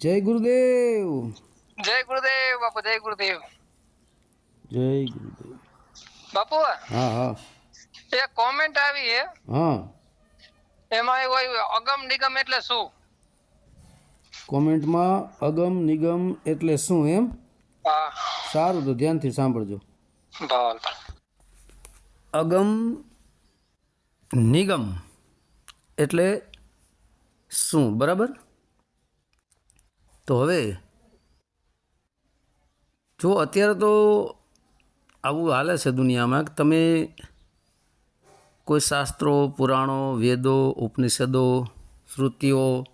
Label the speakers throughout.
Speaker 1: જય ગુરુદેવ.
Speaker 2: જય ગુરુદેવ બાપુ જય ગુરુદેવ.
Speaker 1: જય ગુરુદેવ.
Speaker 2: બાપુ
Speaker 1: હા હા.
Speaker 2: એક કોમેન્ટ આવી હે.
Speaker 1: હા.
Speaker 2: એમાં એવું આવ્યું અગમ નિગમ એટલે શું?
Speaker 1: કોમેન્ટમાં અગમ નિગમ એટલે શું એમ? સારું તો ધ્યાનથી સાંભળજો. અગમ નિગમ એટલે શું બરાબર? તો હવે જો અત્યારે તો આવું હાલે છે દુનિયામાં કે તમે કોઈ શાસ્ત્રો, પુરાણો, વેદો, ઉપનિષદો, શ્રુતિઓ,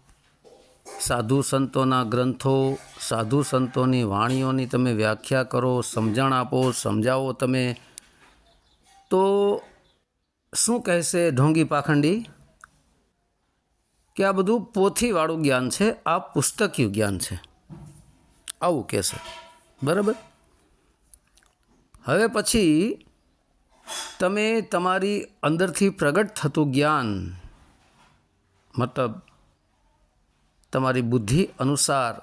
Speaker 1: સાધુ સંતોના ગ્રંથો, સાધુ સંતોની વાણીઓની તમે વ્યાખ્યા કરો, સમજણ આપો, સમજાવો તમે, તો શું કહેશે ઢોંગી પાખંડી? કે આ બધું પોથીવાળું જ્ઞાન છે, આ પુસ્તકીય જ્ઞાન છે. આવું કહેશે બરાબર? હવે પછી તમે તમારી અંદરથી પ્રગટ થતું જ્ઞાન, મતલબ તમારી બુદ્ધિ અનુસાર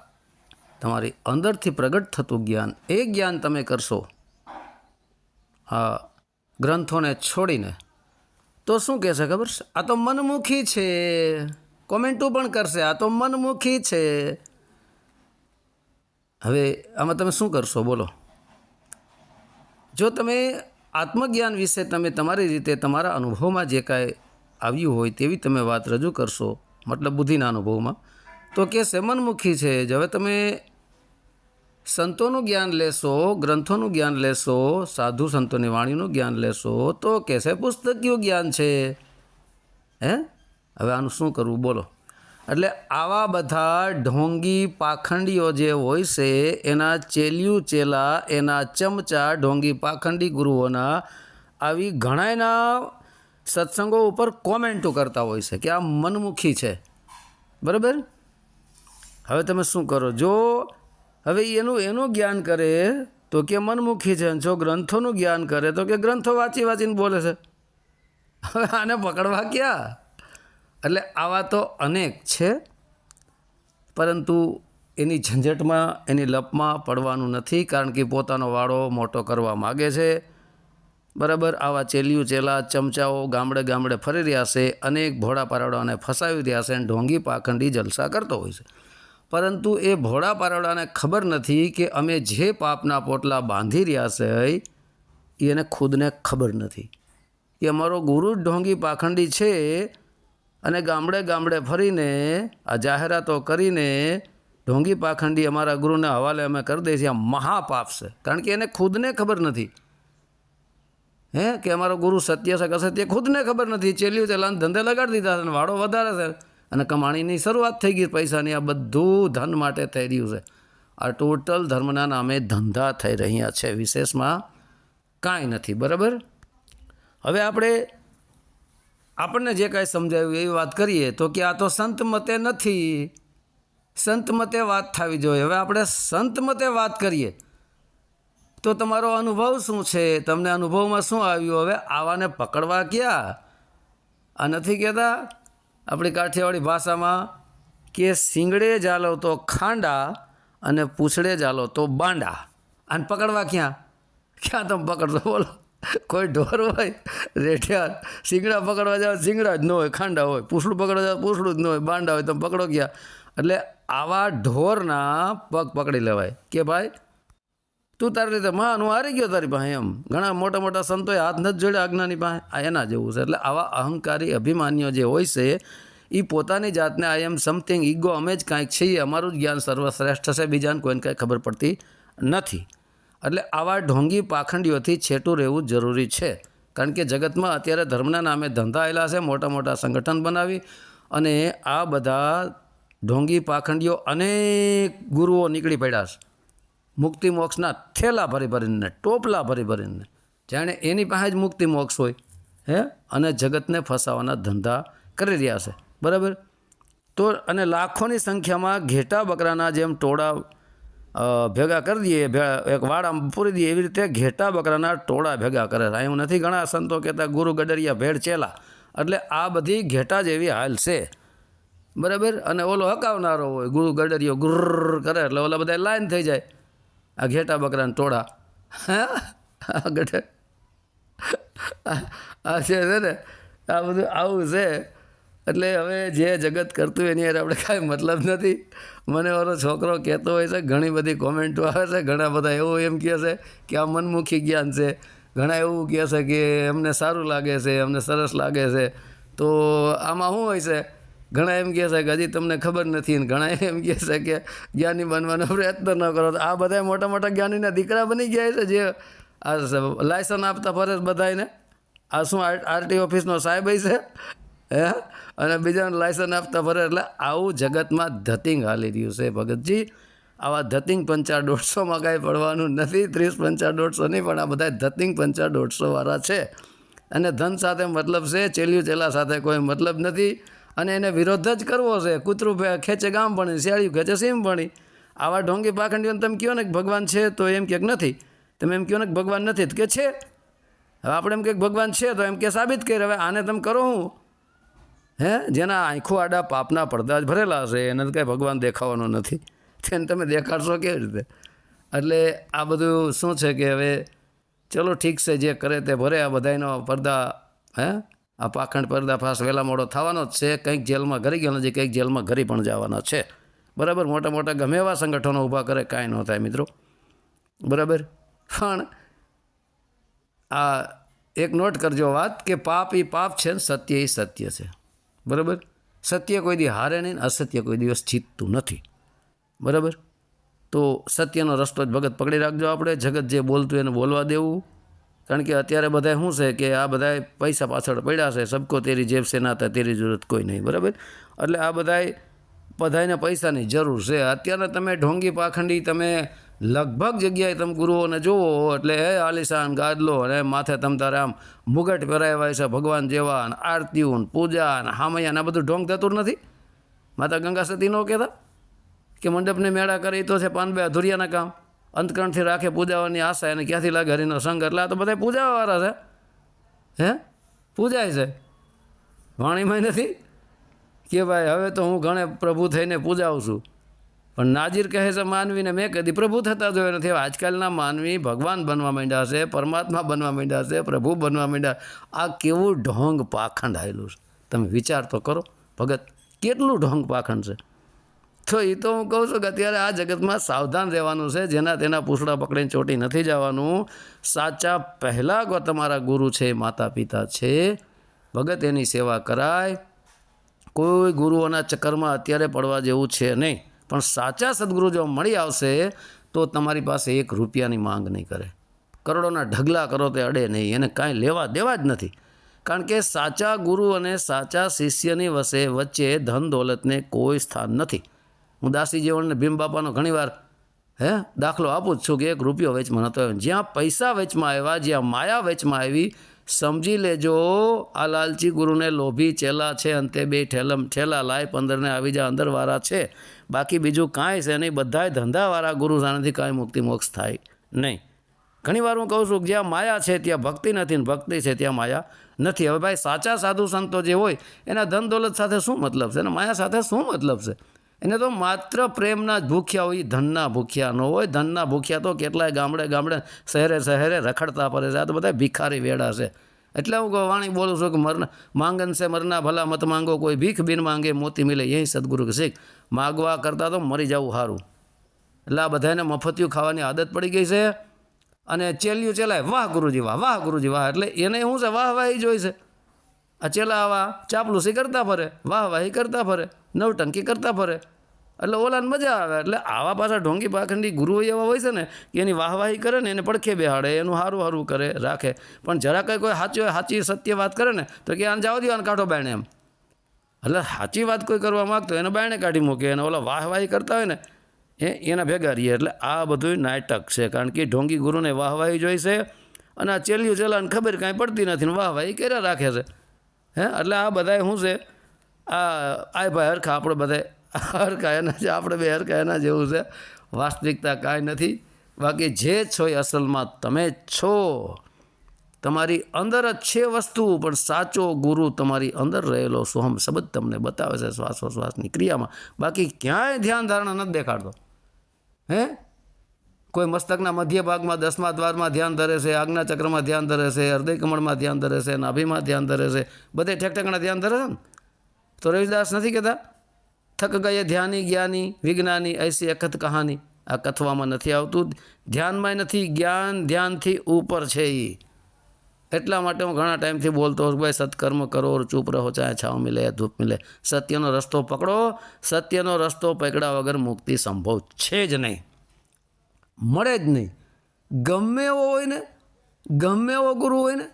Speaker 1: તમારી અંદરથી પ્રગટ થતું જ્ઞાન, એ જ્ઞાન તમે કરશો, આ ગ્રંથોને છોડીને, તો શું કહેશે ખબર છે? આ તો મનમુખી છે. કોમેન્ટો પણ કરશે. આ તો મનમુખી છે. હવે આમાં તમે શું કરશો? બોલો. જો તમે આત્મજ્ઞાન વિશે તમે તમારી રીતે તમારા અનુભવમાં જે કાંઈ આવ્યું હોય તેવી તમે વાત રજૂ કરશો, મતલબ બુદ્ધિના અનુભવમાં, તો કહેશે, મનમુખી છે. જ હવે તમે સંતોનું જ્ઞાન લેશો, ગ્રંથોનું જ્ઞાન લેશો, સાધુ સંતોની વાણીનું જ્ઞાન લેશો, તો કહેશે, પુસ્તકીયું જ્ઞાન છે. હે? હવે આનું શું કરવું? બોલો. એટલે આવા બધા ઢોંગી પાખંડીઓ જે હોય છે, એના ચેલિયું ચેલા, એના ચમચા ઢોંગી પાખંડી ગુરુઓના આવી ઘણાયના સત્સંગો ઉપર કોમેન્ટો કરતા હોય છે કે આ મનમુખી છે. બરાબર? હવે તમે શું કરો? જો હવે એનું એનું જ્ઞાન કરે તો કે મનમુખી છે જો ગ્રંથોનું જ્ઞાન કરે તો કે ગ્રંથો વાંચી વાંચીને બોલે છે. હવે આને પકડવા ક્યાં? એટલે આવા તો અનેક છે, પરંતુ એની ઝંઝટમાં, એની લપમાં પડવાનું નથી, કારણ કે પોતાનો વાળો મોટો કરવા માગે છે. બરાબર, આવા ચેલિયું ચેલા, ચમચાઓ ગામડે ગામડે ફરી રહ્યા છે, અનેક ભોળા પારવડાને ફસાવી રહ્યા છે અને ઢોંગી પાખંડી જલસા કરતો હોય છે. પરંતુ એ ભોળા પારવડાને ખબર નથી કે અમે જે પાપના પોટલા બાંધી રહ્યા છે એને ખુદને ખબર નથી. કે અમારો ગુરુ ઢોંગી પાખંડી છે અને ગામડે ગામડે ફરીને આ જાહેરાતો કરીને ઢોંગી પાખંડી અમારા ગુરુને હવાલે અમે કરી દઈએ છીએ. આ મહાપાપ છે. કારણ કે એને ખુદને ખબર નથી. હે, કે અમારો ગુરુ સત્ય છે કે અસત્ય, ખુદને ખબર નથી. ચેલ્યું ચલાન ધંધે લગાડી દીધા છે વાળો વધારે છે. અને કમાણીની શરૂઆત થઈ ગઈ પૈસાની. આ બધું ધન માટે થઈ રહ્યું છે. આ ટોટલ ધર્મના નામે ધંધા થઈ રહ્યા છે. વિશેષમાં કાંઈ નથી. બરાબર? હવે આપણે આપણને જે કાંઈ સમજાયું એવી વાત કરીએ તો કે આ તો સંત મતે નથી. સંત મતે વાત થવી જોઈએ. હવે આપણે સંત મતે વાત કરીએ તો તમારો અનુભવ શું છે? તમને અનુભવમાં શું આવ્યું? હવે આવાને પકડવા ક્યાં? આ નથી કહેતા? આપણી કાઠિયાવાડી ભાષામાં કે સિંગડે જાલો તો ખાંડા અને પૂછડે જાલો તો બાંડા. આને પકડવા ક્યાં? ક્યાં તમે પકડશો? બોલો. કોઈ ઢોર હોય રેઠિયાર શીંગડા પકડવા જાવ, શીંગડા જ ન હોય, ખાંડા હોય, પૂછડું પકડવા જાવ, પૂછડું જ ન હોય, બાંડા હોય, તમે પકડો ગયા એટલે આવા ઢોરના પગ પકડી લેવાય કે ભાઈ, તું તારી રીતે માં હું હારી ગયો તારી પાસે એમ. ઘણા મોટા મોટા સંતોએ હાથ નથી જોડ્યા આજ્ઞાની પાસે. આ એના જેવું છે. એટલે આવા અહંકારી અભિમાનીઓ જે હોય છે એ પોતાની જાતને આઈ એમ સમથિંગ ઈગો અમે જ કાંઈક છીએ, અમારું જ જ્ઞાન સર્વશ્રેષ્ઠ છે, બીજાને કોઈને કાંઈ ખબર પડતી નથી. એટલે આવા ઢોંગી પાખંડીઓથી છેટું રહેવું જરૂરી છે. કારણ કે જગતમાં અત્યારે ધર્મના નામે ધંધા આવેલા છે, મોટા મોટા સંગઠન બનાવી અને આ બધા ઢોંગી પાખંડીઓ અનેક ગુરુઓ નીકળી પડ્યા છે. મુક્તિ મોક્ષના થેલા ભરી ભરીને, ટોપલા ભરી ભરીને. જાણે એની પાસે જ મુક્તિ મોક્ષ હોય, હે? અને જગતને ફસાવાના ધંધા કરી રહ્યા છે. બરાબર? તો અને લાખોની સંખ્યામાં ઘેટા બકરાના જેમ ટોળા ભેગા કરી દઈએ એક વાડામાં પૂરી દઈએ એવી રીતે ઘેટા બકરાના ટોળા ભેગા કરે છે. એવું નથી ઘણા સંતો કહેતા, ગુરુ ગડરિયા ભેડ ચેલા. એટલે આ બધી ઘેટા જેવી હાલ છે. બરાબર? અને ઓલો હકાવનારો હોય, ગુરુ ગડરિયો ગુર્ર કરે એટલે ઓલા બધા લાઈન થઈ જાય. આ ઘેટા બકરાના ટોળા. હા? આ ગઢે આ છે છે ને, આ બધું આવું છે. એટલે હવે જે જગત કરતું એની યાર આપણે કાંઈ મતલબ નથી. મને મારો છોકરો કહેતો હોય છે, ઘણી બધી કોમેન્ટો આવે છે, ઘણા બધા એવું એમ કહે છે કે આ મનમુખી જ્ઞાન છે. ઘણા એવું કહે છે કે એમને સારું લાગે છે એમને સરસ લાગે છે. તો આમાં શું હોય છે? ઘણા એમ કહે છે કે હજી તમને ખબર નથી. ને ઘણા એમ કહે છે કે જ્ઞાની બનવાનો પ્રયત્ન ન કરો. તો આ બધા મોટા મોટા જ્ઞાનીના દીકરા બની ગયા છે જે આ લાયસન્સ આપતા ફરજ બધાને આ શું આરટી ઓફિસનો સાહેબ છે હે? અને બીજાને લાયસન્સ આપતા ફરે એટલે આવું જગતમાં ધતિંગ હાલી રહ્યું છે ભગતજી. આવા ધતિંગ પંચા દોઢસોમાં કાંઈ પડવાનું નથી, ત્રીસ પંચા દોઢસો નહીં, પણ આ બધા ધતિંગ પંચા દોઢસો વાળા છે. અને ધન સાથે મતલબ છે ચેલિયું ચેલા સાથે કોઈ મતલબ નથી. અને એને વિરોધ જ કરવો છે, કૂતરું ખેંચે ગામ ભણી, શિયાળ્યું ખેંચે સીમ ભણી. આવા ઢોંગી પાખંડીઓને તમે કહો ને કે ભગવાન છે તો એમ કે નથી. તમે એમ કહો ને કે ભગવાન નથી તો કે છે. હવે આપણે એમ કે ભગવાન છે તો એમ કે સાબિત કરી હવે આને તમે કરો હું? હે? જેના આંખો આડા પાપના પડદા જ ભરેલા હશે એને તો કાંઈ ભગવાન દેખાવાનો નથી. તેને તમે દેખાડશો કેવી રીતે? એટલે આ બધું શું છે કે હવે ચલો ઠીક છે, જે કરે તે ભરે આ બધાનો પડદા, હે? આ પાખંડ ફાસ વહેલા મોડો થવાનો જ છે, કંઈક જેલમાં ઘરી ગયો નથી કંઈક જેલમાં ઘરી પણ જવાના છે. બરાબર? મોટા મોટા ગમે એવા સંગઠનો ઊભા કરે, કાંઈ ન થાય મિત્રો. બરાબર? પણ આ એક નોટ કરજો વાત કે પાપ એ પાપ છે ને સત્ય એ સત્ય છે. બરાબર? સત્ય કોઈ દી હારે નહીં અસત્ય કોઈ દિવસ જીતતું નથી. બરાબર? તો સત્યનો રસ્તો જ ભગત પકડી રાખજો આપણે, જગત જે બોલતું એને બોલવા દેવું. કારણ કે અત્યારે બધા શું છે કે આ બધા પૈસા પાછળ પડ્યા છે, સબકો તેરી જેબ છે ના તેરી જરૂરત કોઈ નહીં, બરાબર? એટલે આ બધાય બધાને પૈસાની જરૂર છે. અત્યારે તમે ઢોંગી પાખંડી તમે લગભગ જગ્યાએ તમે ગુરુઓને જુઓ એટલે હે આલિશાન, ગાદલો અને માથે તમ તારે આમ મુગટ પહેરાવ્યા છે ભગવાન જેવા ને આરતીઓ ને પૂજા ને હામૈયા આ બધું ઢોંગ થતું નથી? માતા ગંગા સતી ન કહેતા? કે મંડપને મેળા કરે તો છે પાનબે અધુરિયાના કામ. અંતકરણથી રાખે પૂજાવાની આશા એને ક્યાંથી લાગે? હરિનો સંગ એટલે આ તો બધા પૂજાવાળા છે. હે? પૂજાય છે. વાણીમાં નથી? કે ભાઈ હવે તો હું ઘણે પ્રભુ થઈને પૂજાવું છું. પણ નાજીર કહે છે, માનવીને મેં કદી પ્રભુ થતા જોયો નથી. આજકાલના માનવી ભગવાન બનવા માંડ્યા છે, પરમાત્મા બનવા માંડ્યા છે, પ્રભુ બનવા માંડ્યા. આ કેવું ઢોંગ પાખંડ આવેલું છે? તમે વિચાર તો કરો. ભગત, કેટલું ઢોંગ પાખંડ છે? તો એ તો હું કહું છું કે અત્યારે આ જગતમાં સાવધાન રહેવાનું છે, જેના તેના પૂછડા પકડીને ચોટી નથી જવાનું. સાચા પહેલાં ગો તમારા ગુરુ છે માતા પિતા છે. ભગત, એની સેવા કરાય. કોઈ ગુરુઓના ચક્કરમાં અત્યારે પડવા જેવું છે નહીં. પણ સાચા સદગુરુ જો મળી આવશે, તો તમારી પાસે એક રૂપિયાની માંગ નહીં કરે. કરોડોના ઢગલા કરો તે અડે નહીં, એને કાંઈ લેવા દેવા જ નથી. કારણ કે સાચા ગુરુ અને સાચા શિષ્યની વસે વચ્ચે ધન દોલતને કોઈ સ્થાન નથી. હું દાસી જીવનને ભીમ બાપાનો ઘણીવાર, હે, દાખલો આપું જ છું કે એક રૂપિયો વેચમાં નહોતો આવ્યો. જ્યાં પૈસા વેચમાં આવ્યા, જ્યાં માયા વેચમાં આવી સમજી લેજો, આ લાલચી ગુરુને લોભી ચેલા છે અંતે બે ઠેલમ, ઠેલા લાય, પંદરને આવી જા અંદરવાળા છે. બાકી બીજું કાંઈ છે નહીં, બધાય ધંધાવાળા ગુરુ સામેથી કાંઈ મુક્તિ મોક્ષ થાય નહીં. ઘણીવાર હું કહું છું કે જ્યાં માયા છે, ત્યાં ભક્તિ નથી ને ભક્તિ છે, ત્યાં માયા નથી. હવે ભાઈ સાચા સાધુ સંતો જે હોય, એના ધન દોલત સાથે શું મતલબ છે? અને માયા સાથે શું મતલબ છે? એને તો માત્ર પ્રેમના જ ભૂખ્યા હોય ધનના ભૂખ્યા ન હોય. ધનના ભૂખ્યા તો કેટલાય ગામડે ગામડે શહેરે શહેરે રખડતા ફરે છે. આ તો બધા ભિખારી વેડા છે. એટલે હું વાણી બોલું છું કે મરના, માંગન છે મરના, ભલા મત માંગો, કોઈ ભીખ બિન માંગે, મોતી મિલે. એ સદગુરુ શીખ, માગવા કરતાં તો મરી જવું સારું એટલે આ બધાને મફતિયું ખાવાની આદત પડી ગઈ છે. અને ચેલ્યું ચેલાય, વાહ ગુરુજી વાહ વાહ ગુરુજી વાહ. એટલે એને શું છે? વાહ વાહી જોઈ છે. આ ચેલા આવા ચાપલુસી કરતા ફરે, વાહ વાહી કરતા ફરે નવટંકી કરતા ફરે. એટલે ઓલાને મજા આવે. એટલે આવા પાછા ઢોંગી પાખંડી ગુરુઓ એવા હોય છે ને, કે એની વાહવાહી કરે ને એને પડખે બેહાડે, એનું સારું સારું કરે, રાખે. પણ જરા કંઈ કોઈ સાચી સાચી સત્ય વાત કરે ને, તો કે આને જાવ દો, આને કાઢો બાયણે એમ. એટલે સાચી વાત કોઈ કરવા માગતો એને બાયણે કાઢી મૂકે અને ઓલા વાહવાહી કરતા હોય ને, એ એના ભેગા રહીએ. એટલે આ બધું નાટક છે, કારણ કે ઢોંગી ગુરુને વાહવાહી જોઈશે અને આ ચેલ્યું ચેલાને ખબર કાંઈ પડતી નથી ને વાહવાહી કર્યા રાખે છે. હે? એટલે આ બધાય શું છે? આ આ ભાઈ હરખા આપણે બધાય હરખા એના છે આપણે બે હરખા એના જેવું છે. વાસ્તવિકતા કાંઈ નથી. બાકી જે છો એ અસલમાં તમે જ છો. તમારી અંદર જ છે વસ્તુ, પણ સાચો ગુરુ તમારી અંદર રહેલો સોહમ શબ્દ તમને બતાવે છે શ્વાસોશ્વાસની ક્રિયામાં. બાકી ક્યાંય ધ્યાન ધારણા નથી દેખાડતો. હે? કોઈ મસ્તકના મધ્ય ભાગમાં, દસમા દ્વારમાં ધ્યાન ધરે છે, આજ્ઞા ચક્રમાં ધ્યાન ધરે છે, હૃદય કમળમાં ધ્યાન ધરે છે, નાભીમાં ધ્યાન ધરે છે. બધે ઠેકઠેકણા ધ્યાન ધરે છે ને? તો રવિદાસ નથી કહેતા? થક ગયે ધ્યાની જ્ઞાની, વિજ્ઞાની એસી અખત કહાની. આ કથવામાં નથી આવતું. ધ્યાનમાં નથી, જ્ઞાન ધ્યાનથી ઉપર છે એ એટલા માટે હું ઘણા ટાઈમથી બોલતો હોઉં ભાઈ, સત્કર્મ કરો, ચૂપ રહો ચાહે છાવ મિલે, ધૂપ મિલે. સત્યનો રસ્તો પકડો. સત્યનો રસ્તો પકડ્યા વગર મુક્તિ સંભવ છે જ નહીં. મળે જ નહીં. ગમે એવો હોય ને, ગમે એવો ગુરુ હોય ને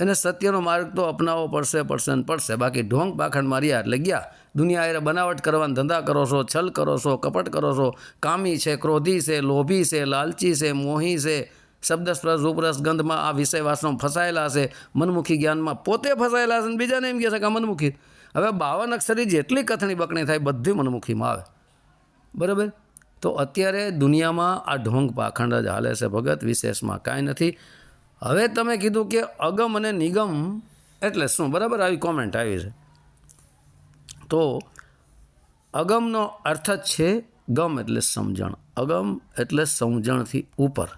Speaker 1: એને સત્યનો માર્ગ તો અપનાવવો પડશે પડશે ને પડશે. બાકી ઢોંગ પાખંડ માર્યા એટલે ગયા. દુનિયા એ બનાવટ કરવાના ધંધા કરો છો, છલ કરો છો, કપટ કરો છો. કામી છે, ક્રોધી છે, લોભી છે, લાલચી છે, મોહી છે. શબ્દ ઉપરસ ગંધમાં આ વિષય વાસનો ફસાયેલા છે. મનમુખી જ્ઞાનમાં પોતે ફસાયેલા છે અને બીજાને એમ કહે છે કે મનમુખી. હવે બાવન અક્ષરી જેટલી કથણી બકણી થાય બધી મનમુખીમાં આવે. બરાબર? તો અત્યારે દુનિયામાં આ ઢોંગ પાખંડ જ હાલે છે ભગત. વિશેષમાં કાંઈ નથી. હવે તમે કીધું કે અગમ અને નિગમ, એટલે શું? બરાબર? આવી કોમેન્ટ આવી છે. તો અગમનો અર્થ જ છે ગમ એટલે સમજણ. અગમ એટલે સમજણથી ઉપર.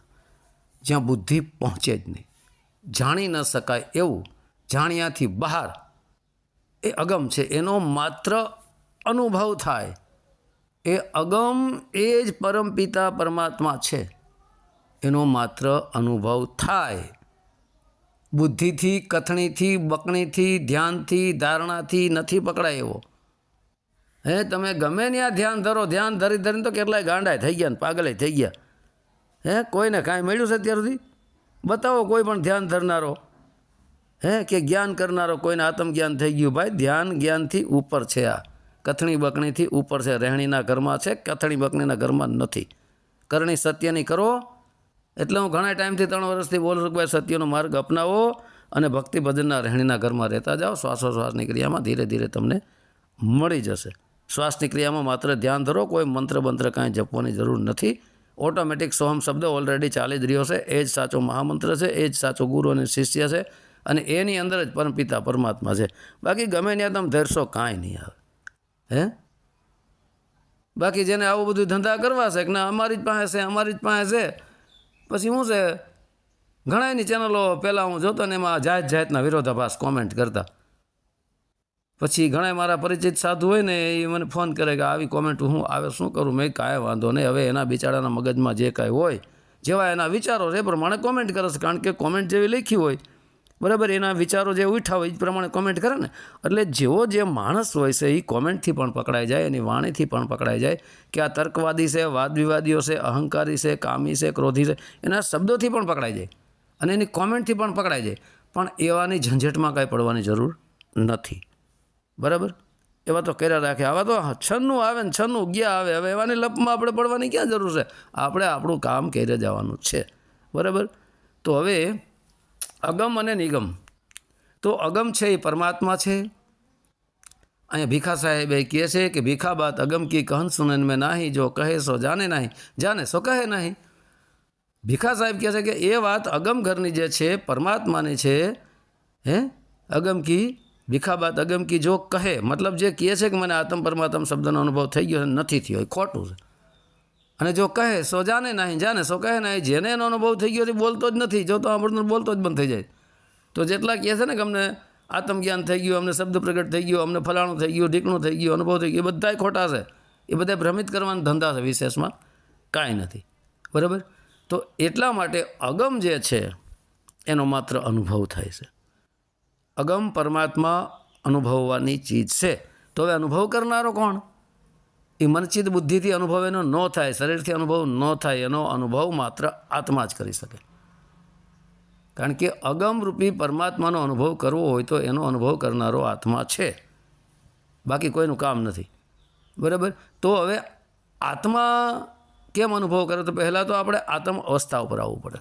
Speaker 1: જ્યાં બુદ્ધિ પહોંચે જ નહીં. જાણી ન શકાય એવું. જાણ્યાથી બહાર. એ અગમ છે. એનો માત્ર અનુભવ થાય. એ અગમ એ જ પરમપિતા પરમાત્મા છે. એનો માત્ર અનુભવ થાય. બુદ્ધિથી, કથણીથી, બકણીથી, ધ્યાનથી, ધારણાથી નથી પકડાય. એવો હે, તમે ગમે ત્યાં ધ્યાન ધરો, ધ્યાન ધરી ધરીને તો કેટલાય ગાંડાય થઈ ગયા ને પાગલે થઈ ગયા. હે, કોઈને કાંઈ મળ્યું છે અત્યાર સુધી? બતાવો કોઈ પણ ધ્યાન ધરનારો. હે, કે જ્ઞાન કરનારો કોઈને આત્મજ્ઞાન થઈ ગયું? ભાઈ, ધ્યાન જ્ઞાનથી ઉપર છે આ. કથણી બકણીથી ઉપર છે. રહેણીના ઘરમાં છે, કથણી બકણીના ઘરમાં નથી. કરણી સત્યની કરો એટલે હું ઘણા ટાઈમથી ત્રણ વર્ષથી બોલું છું કે ભાઈ સત્યનો માર્ગ અપનાવો અને ભક્તિ ભજનના રહેણીના ઘરમાં રહેતા જાઓ. શ્વાસોશ્વાસની ક્રિયામાં ધીરે ધીરે તમને મળી જશે. શ્વાસની ક્રિયામાં માત્ર ધ્યાન ધરો, કોઈ મંત્ર બંત્ર કાંઈ જપવાની જરૂર નથી. ઓટોમેટિક સોહમ શબ્દ ઓલરેડી ચાલી જ રહ્યો છે. એ જ સાચો મહામંત્ર છે, એ જ સાચો ગુરુ અને શિષ્ય છે અને એની અંદર જ પરમપિતા પરમાત્મા છે. બાકી ગમે ત્યાં તમે ધરશો, કાંઈ નહીં આવે. હે? બાકી જેને આવું બધું ધંધા કરવા છે કે ના, અમારી જ પાસે છે, અમારી જ પાસે છે પછી શું છે ઘણા એની ચેનલો પહેલાં હું જોતો ને એમાં જાત જાતના વિરોધાભાસ કોમેન્ટ કરતા. પછી ઘણા મારા પરિચિત સાધુ હોય ને એ મને ફોન કરે કે આવી કોમેન્ટ હું આવે, શું કરું? મેં કાંઈ વાંધો નહીં, હવે એના બિચારાના મગજમાં જે કાંઈ હોય, જેવા એના વિચારો છે પ્રમાણે કોમેન્ટ કરે છે. કારણ કે કોમેન્ટ જેવી લખી હોય બરાબર? એના વિચારો જે ઉઠા હોય એ પ્રમાણે કોમેન્ટ કરે ને. એટલે જેવો જે માણસ હોય છે એ કોમેન્ટથી પણ પકડાઈ જાય, એની વાણીથી પણ પકડાઈ જાય કે આ તર્કવાદી છે, વાદવિવાદીઓ છે, અહંકારી છે, કામી છે, ક્રોધી છે, એના શબ્દોથી પણ પકડાઈ જાય અને એની કોમેન્ટથી પણ પકડાઈ જાય. પણ એવાની ઝંઝટમાં કાંઈ પડવાની જરૂર નથી. બરાબર? એવા તો કર્યા રાખે. આવા તો છન્નું આવે ને છન્નું ગયા આવે. હવે એવાની લપમાં આપણે પડવાની ક્યાં જરૂર છે? આપણે આપણું કામ કરી જવાનું છે. બરાબર? તો હવે અગમ અને નિગમ. તો અગમ છે એ પરમાત્મા છે. અહીંયા ભીખા સાહેબ એ કહે છે કે ભીખા બાત અગમ કી કહન સુનન મેં નાહી, જો કહે સો જાને નહીં. જાને સો કહે નહીં. ભીખા સાહેબ કહે છે કે એ વાત અગમ ઘરની જે છે, પરમાત્માની છે, હે? અગમ કી, ભીખા બાત અગમ કી જો કહે, મતલબ જે કહે છે કે મને આત્મ પરમાત્મ શબ્દનો અનુભવ થઈ ગયો છે, નથી થયો, એ ખોટું છે. અને જો કહે, સો જાને નહીં, જાને સો કહે નહીં. જેને એનો અનુભવ થઈ ગયો છે બોલતો જ નથી. જો તો આપણને બોલતો જ બંધ થઈ જાય. તો જેટલા કહે છે ને કે અમને આત્મજ્ઞાન થઈ ગયું, અમને શબ્દ પ્રગટ થઈ ગયો, અમને ફલાણું થઈ ગયું, ઢીકણું થઈ ગયું, અનુભવ થઈ ગયો, એ બધાય ખોટા છે. એ બધા ભ્રમિત કરવાના ધંધા છે વિશેષમાં. કાંઈ નથી. બરાબર? તો એટલા માટે અગમ જે છે, એનો માત્ર અનુભવ થાય છે. અગમ પરમાત્મા અનુભવવાની ચીજ છે. તો હવે અનુભવ કરનારો કોણ? એ મનચિત બુદ્ધિથી અનુભવ એનો ન થાય, શરીરથી અનુભવ ન થાય, એનો અનુભવ માત્ર આત્મા જ કરી શકે. કારણ કે અગમરૂપી પરમાત્માનો અનુભવ કરવો હોય તો એનો અનુભવ કરનારો આત્મા છે. બાકી કોઈનું કામ નથી. બરાબર? તો હવે આત્મા કેમ અનુભવ કરે? તો પહેલાં તો આપણે આત્મ અવસ્થા ઉપર આવવું પડે.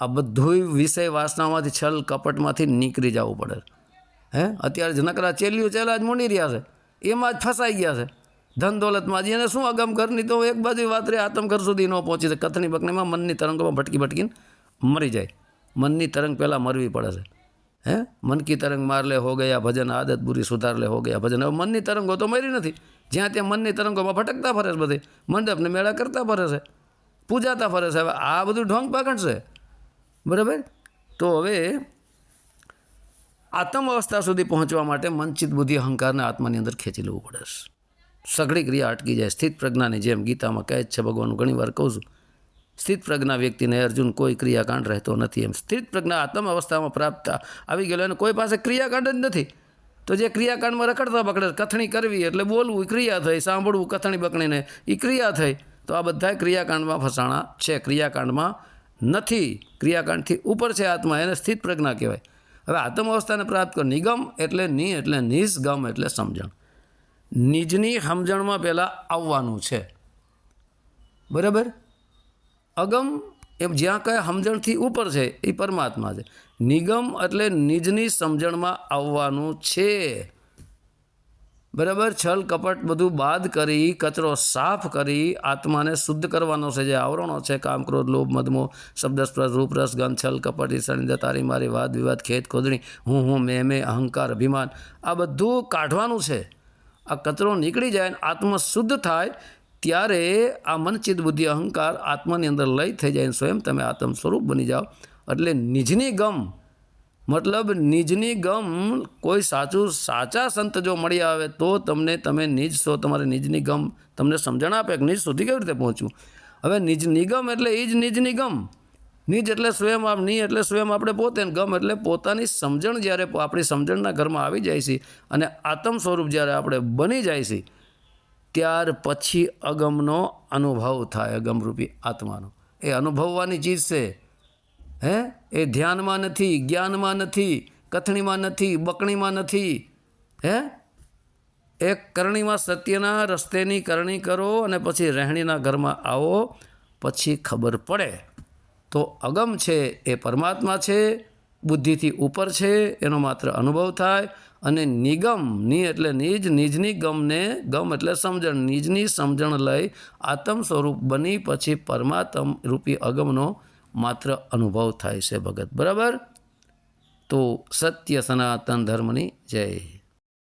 Speaker 1: આ બધું વિષય વાસનામાંથી, છલ કપટમાંથી નીકળી જવું પડે. હે? અત્યારે જનકરા ચેલિયું ચેલા જ મૂંડી રહ્યા છે. એમાં જ ફસાઈ ગયા છે. ધન દોલતમાં જઈને શું અગમ ઘરની તો એક બાજુ વાત રહે આતમઘર સુધી ન પહોંચી શકે કથની બકનીમાં મનની તરંગોમાં ભટકી ભટકીને મરી જાય. મનની તરંગ પહેલાં મરવી પડે છે. હે? મન કી તરંગ મારલે હો ગયા ભજન, આદત બુરી સુધારલે હો ગયા ભજન. હવે મનની તરંગો તો મરી નથી. જ્યાં ત્યાં મનની તરંગોમાં ભટકતા ફરે છે બધે. મંડપને મેળા કરતા ફરે છે. પૂજાતા ફરે છે. હવે આ બધું ઢોંગ પાકણ છે. બરાબર? તો હવે આત્મ અવસ્થા સુધી પહોંચવા માટે મનચિત બુદ્ધિ અહંકારને આત્માની અંદર ખેંચી લેવું પડે છે. સઘળી ક્રિયા અટકી જાય. સ્થિત પ્રજ્ઞાની જેમ ગીતામાં કહે છે ભગવાન ઘણી વાર કહું છું, સ્થિત પ્રજ્ઞા વ્યક્તિને અર્જુન કોઈ ક્રિયાકાંડ રહેતો નથી એમ. સ્થિત પ્રજ્ઞા આત્મ અવસ્થામાં પ્રાપ્ત આવી ગયેલો અને કોઈ પાસે ક્રિયાકાંડ જ નથી. તો જે ક્રિયાકાંડમાં રખડતા બકડે કથણી કરવી એટલે બોલવું ક્રિયા થઈ, સાંભળવું, કથણી બકણીને એ ક્રિયા થઈ. તો આ બધા ક્રિયાકાંડમાં ફસાણા છે. ક્રિયાકાંડમાં નથી. ક્રિયાકાંડથી ઉપર છે આત્મા, એને સ્થિત પ્રજ્ઞા કહેવાય. હવે આત્મ અવસ્થાને પ્રાપ્ત કરો, નિગમ એટલે નિ એટલે નિસગમ એટલે સમજણ. નિજની સમજણમાં પહેલાં આવવાનું છે. બરાબર? અગમ એમ જ્યાં કંઈ સમજણથી ઉપર છે, એ પરમાત્મા છે. નિગમ એટલે નિજની સમજણમાં આવવાનું છે. બરાબર? છલ, કપટ બધું બાદ કરી, કચરો સાફ કરી, આત્માને શુદ્ધ કરવાનો છે, જે આવરણો છે, કામ, ક્રોધ, લોભ મધમો શબ્દ રૂપરસ ગંધ, છલ, કપટ ઈસણીદા તારી મારી વાદ વિવાદ ખેત ખોદણી, હું હું, મેં મેં, અહંકાર, અભિમાન, આ બધું કાઢવાનું છે. આ કચરો નીકળી જાય અને આત્મા શુદ્ધ થાય, ત્યારે આ મનચિત બુદ્ધિ અહંકાર આત્માની અંદર લય થઈ જાય સ્વયં તમે આત્મ સ્વરૂપ બની જાઓ. એટલે નિજની ગમ, મતલબ નિજની ગમ કોઈ સાચું સાચા સંત જો મળી આવે તો તમને તમે નિજ છો, તમારે નિજની ગમ તમને સમજણ આપે કે નિજ સુધી કેવી રીતે પહોંચવું. હવે નિજ નિગમ એટલે એ જ નિજની ગમ. નિજ એટલે સ્વયં આપની એટલે સ્વયં આપણે પોતે ગમ એટલે પોતાની સમજણ જ્યારે આપણી સમજણના ઘરમાં આવી જાય છે અને આત્મ સ્વરૂપ જ્યારે આપણે બની જાય છે, ત્યાર પછી અગમનો અનુભવ થાય, અગમરૂપી આત્માનો. એ અનુભવવાની ચીજ છે. હે? એ ધ્યાનમાં નથી, જ્ઞાનમાં નથી, કથણીમાં નથી, બકણીમાં નથી. હે? એ કરણીમાં સત્યના રસ્તેની કરણી કરો અને પછી રહેણીના ઘરમાં આવો, પછી ખબર પડે. તો અગમ છે એ પરમાત્મા છે, બુદ્ધિથી ઉપર છે, એનો માત્ર અનુભવ થાય અને નિગમની એટલે નિજ, નિજની ગમને, ગમ એટલે સમજણ, નિજની સમજણ લઈ આત્મ સ્વરૂપ બની પછી પરમાત્મ રૂપી અગમનો માત્ર અનુભવ થાય છે ભગત. બરાબર? તો સત્ય સનાતન ધર્મની જય.